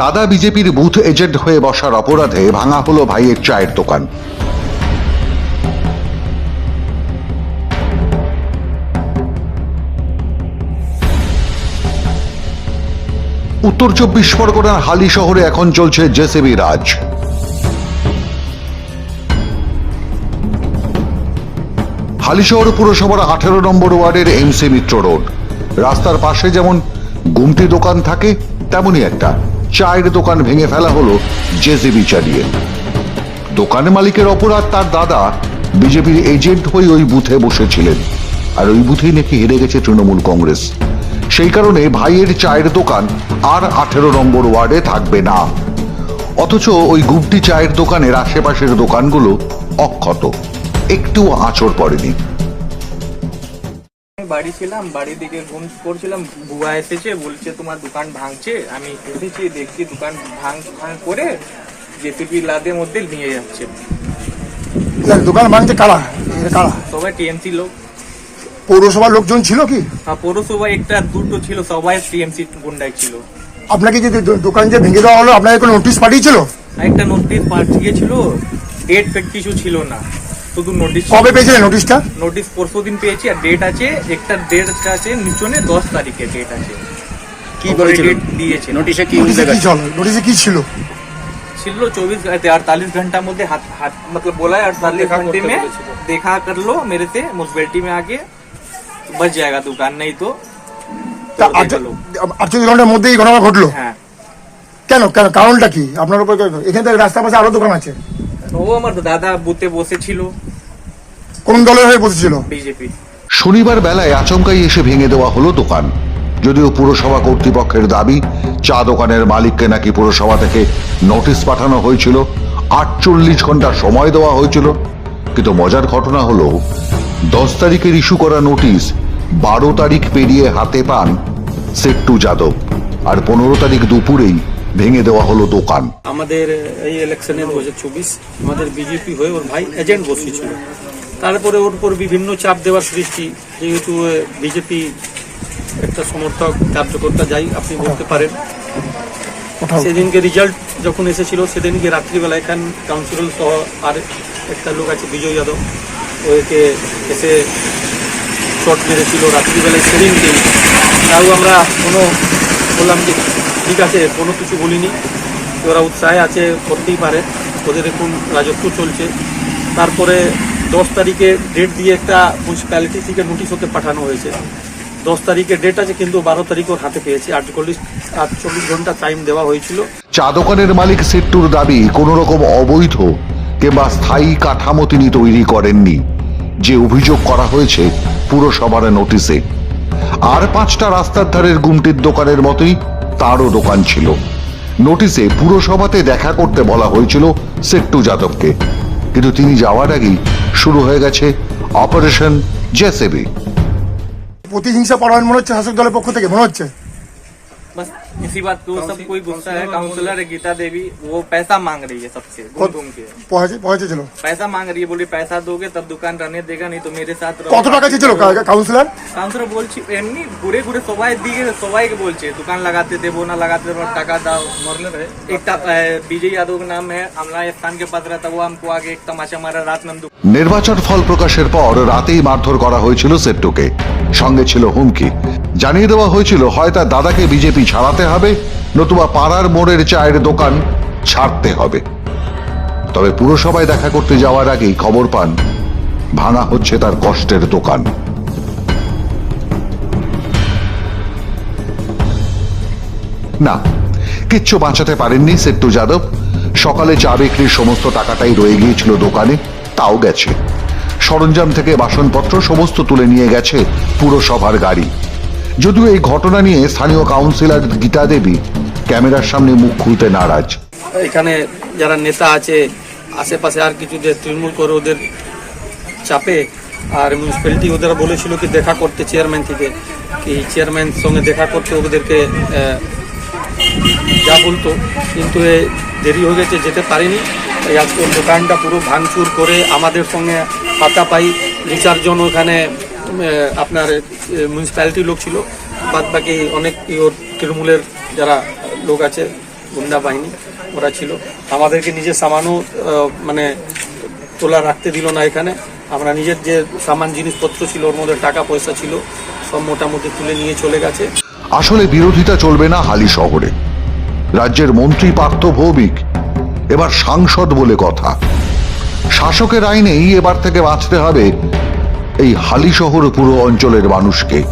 দাদা বিজেপির booth agent হয়ে বসার অপরাধে ভাঙা হলো ভাইয়ের চায়ের দোকান। উত্তর চব্বিশ পরগনার হালি শহরে এখন চলছে জেসিবি রাজ। হালিশহর পুরসভার আঠেরো নম্বর ওয়ার্ডের এমসি মিত্র রোড। রাস্তার পাশে যেমন গুমটি দোকান থাকে, তেমনই একটা। চায়ের দোকান ভেঙে ফেলা হলো জেসিবি চালিয়ে। দোকান মালিকের অপরাধ তার দাদা, বিজেপির এজেন্ট হয়ে ওই বুথে বসেছিলেন। আর ওই বুথেই নাকি হেরে গেছে তৃণমূল কংগ্রেস। সেই কারণে ভাইয়ের চায়ের দোকান আর আঠেরো নম্বর ওয়ার্ডে থাকবে না। অথচ ওই গুমটি চায়ের দোকানের আশেপাশের দোকানগুলো অক্ষত। একটু আঁচড় পড়েনি। বাড়ি ছিলাম বাড়ি দিকে ঘুম করছিলাম বুয়া এসেছে বলছে তোমার দোকান ভাঙছে আমি এসেছি দেখছি দোকান ভাঙ ভাঙ করে জেসিপি লাদের মধ্যে নিয়ে যাচ্ছে। দোকান ভাঙতে কারা? কারা? সবাই টিএমসি লোক। পৌরসভার লোকজন ছিল কি? আর পৌরসভা একটা দুটো ছিল সবাই টিএমসি গুন্ডাই ছিল। আপনাকে যে দোকান যে ভেঙে দেওয়া হলো আপনাকে কোনো নোটিশ পাঠিয়েছিল? একটা নোটিশ পাঠিয়েছিল ডেট ফেট কিছু ছিল না। শুধু নোটিশ কবে পেয়েছিলেন নোটিশটা নোটিশ পরশু দিন পেয়েছি আর ডেট আছে একটা ডেট আছে নিচনে দশ তারিখে ডেট আছে কি বলেছিল ডেট দিয়েছে নোটিশে কি নোটিশে উল্লেখ কি আছে চল নোটিশে কি ছিল ছিল चौबीस अड़तालीस घंटा मुझे हाथ हाथ मतलब बोला है अड़तालीस घंटे में देखा कर लो मेरे से म्यूनसिपैलिटी में आके बच जाएगा दुकान नहीं तो তা तो देख लो। আটচল্লিশ ঘন্টার মধ্যে এই ঘটনা ঘটলো হ্যাঁ কেন কেন কারণটা কি আপনার উপর কেন? এখানে তো রাস্তার পাশে আরো দোকান আছে ও আমার দাদা বুতে বসেছিল কোন দলের হয়ে বসেছিল? বিজেপি শনিবার বেলায় আচমকাই এসে ভেঙে দেওয়া হলো দোকান। যদিও পুরসভা কর্তৃপক্ষের দাবি চা দোকানের মালিককে নাকি পুরসভা থেকে নোটিশ পাঠানো হয়েছিল। আটচল্লিশ ঘণ্টা সময় দেওয়া হয়েছিল। কিন্তু মজার ঘটনা হলো দশ তারিখের ইস্যু করা নোটিশ বারো তারিখ পেরিয়ে হাতে পান সেট্টু যাদব। আর পনেরো তারিখ দুপুরেই ভেঙে দেওয়া হলো দোকান। আমাদের এই ইলেকশনে দু হাজার চব্বিশ, আমাদের বিজেপি হয়ে ওর ভাই এজেন্ট বসেছিল তারপরে ওর উপর বিভিন্ন চাপ দেওয়ার সৃষ্টি, যেহেতু বিজেপি একটা সমর্থক, কার্যকর্তা যাই আপনি বলতে পারেন। সেদিনকে রেজাল্ট যখন এসেছিল, সেদিনকে রাত্রিবেলা এখান কাউন্সিলর সহ আর একটা লোক আছে বিজয় যাদব ওকে এসে শট মেরেছিল রাত্রিবেলায় সেদিনকে। তাও আমরা কোনো বললাম যে ঠিক আছে, কোনো কিছু বলিনি। ওরা উৎসাহে আছে, করতেই পারে। ওদের এখন রাজত্ব চলছে। তারপরে দশ তারিখে ডেট দিয়ে একটা মিউনিসিপ্যালিটি থেকে নোটিশ ওকে পাঠানো হয়েছে। দশ তারিখে ডেট আছে, কিন্তু বারো তারিখ ওর হাতে পেয়েছে। আটচল্লিশ আটচল্লিশ ঘণ্টা টাইম দেওয়া হয়েছিল। চা দোকানের মালিক সেট্টুর দাবি, কোন রকম অবৈধ কিংবা স্থায়ী কাঠামো তিনি তৈরি করেননি। যে অভিযোগ করা হয়েছে পুরসভার নোটিশে আর পাঁচটা রাস্তার ধারের গুমটির দোকানের মতোই তারও দোকান ছিল। নোটিশে পুরসভাতে দেখা করতে বলা হয়েছিল সেট্টু যাদবকে। কিন্তু তিনি যাওয়ার আগেই শুরু হয়ে গেছে অপারেশন জেসেবি। প্রতিহিংসা পড়ানো মনে হচ্ছে শাসক দলের পক্ষ থেকে মনে হচ্ছে? इसी बात पे वो सब कोई गुस्सा है काउंसलर है गीता देवी वो पैसा मांग रही है सबसे घूम घूम के পৌঁছে- পৌঁছেছিল पैसा मांग रही है बोली पैसा दोगे तब दुकान रहने देगा नहीं तो मेरे साथ रहो। কত টাকা চেয়েছিল কা- কাউন্সিলর কাউন্সিলর বলছি এমনি ঘুরে ঘুরে সবাই দিকে সবাইকে বলছে দোকান লাগাতে দেবো না লাগাতে দেবো টাকা দাও एक विजय यादव का नाम है अमला स्थान के पास रहता वो हमको आगे एक तमाशा मारा रात में हम दुकान নির্বাচন ফল প্রকাশের পর রাতেই মারধর করা হয়েছিল সেট্টুকে সঙ্গে ছিল হুমকি জানিয়ে দেওয়া হয়েছিল হয় তার দাদাকে বিজেপি ছাড়াতে হবে, নতুবা পাড়ার মোড়ের চায়ের দোকান ছাড়তে হবে। তবে পুরসভায় দেখা করতে যাওয়ার আগেই খবর পান, ভাঙা হচ্ছে তার কষ্টের দোকান। না, কিচ্ছু বাঁচাতে পারেননি সেট্টু যাদব। সকালে চা বিক্রির সমস্ত টাকাটাই রয়ে গিয়েছিল দোকানে, তাও গেছে। সরঞ্জাম থেকে বাসনপত্র সমস্ত তুলে নিয়ে গেছে পুরসভার গাড়ি। যদিও এই ঘটনা নিয়ে স্থানীয় কাউন্সিলর গীতা দেবী ক্যামেরার সামনে মুখ খুলতে নারাজ। এখানে যারা নেতা আছে, আশেপাশে আর কিছু যে তৃণমূল করে ওদের চাপে আর মিউনিসিপ্যালিটি ওদের বলেছিল কি দেখা করতে চেয়ারম্যান থেকে। কি চেয়ারম্যান সঙ্গে দেখা করতে ওদেরকে যা বলতো। কিন্তু এ দেরি হয়ে গেছে, যেতে পারিনি। এই আজকে দোকানটা পুরো ভাঙচুর করে আমাদের সঙ্গে পাতা পাই। দু চারজন ওখানে আপনার মিউনিসিপ্যালিটির লোক ছিল। বাদ বাকি অনেক তৃণমূলের যারা লোক আছে, গুন্ডা বাহিনী, ওরা ছিল। আমাদেরকে নিজের সামানও মানে তোলা রাখতে দিল না এখানে। আমরা নিজের যে সামান জিনিসপত্র ছিল, ওর মধ্যে টাকা পয়সা ছিল, সব মোটামুটি তুলে নিয়ে চলে গেছে। আসলে বিরোধিতা চলবে না হালি শহরে। রাজ্যের মন্ত্রী পার্থ ভৌমিক এবার সাংসদ বলে কথা। শাসকের আইনেই এবার থেকে বাঁচতে হবে এই হালি শহর পুরো অঞ্চলের মানুষকে।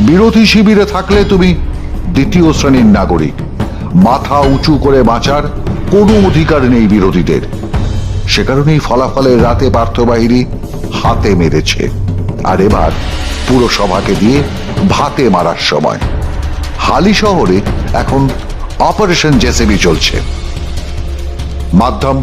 বিরোধী শিবিরে থাকলে তুমি দ্বিতীয় শ্রেণির নাগরিক। মাথা উঁচু করে বাঁচার কোনো অধিকার নেই বিরোধীদের। সে কারণেই ফলাফলের রাতে পার্থবাহিনী হাতে মেরেছে। আর এবার পুরসভাকে দিয়ে ভাতে মারার সময়। হালি শহরে এখন অপারেশন জেসেবি চলছে। মাধ্যম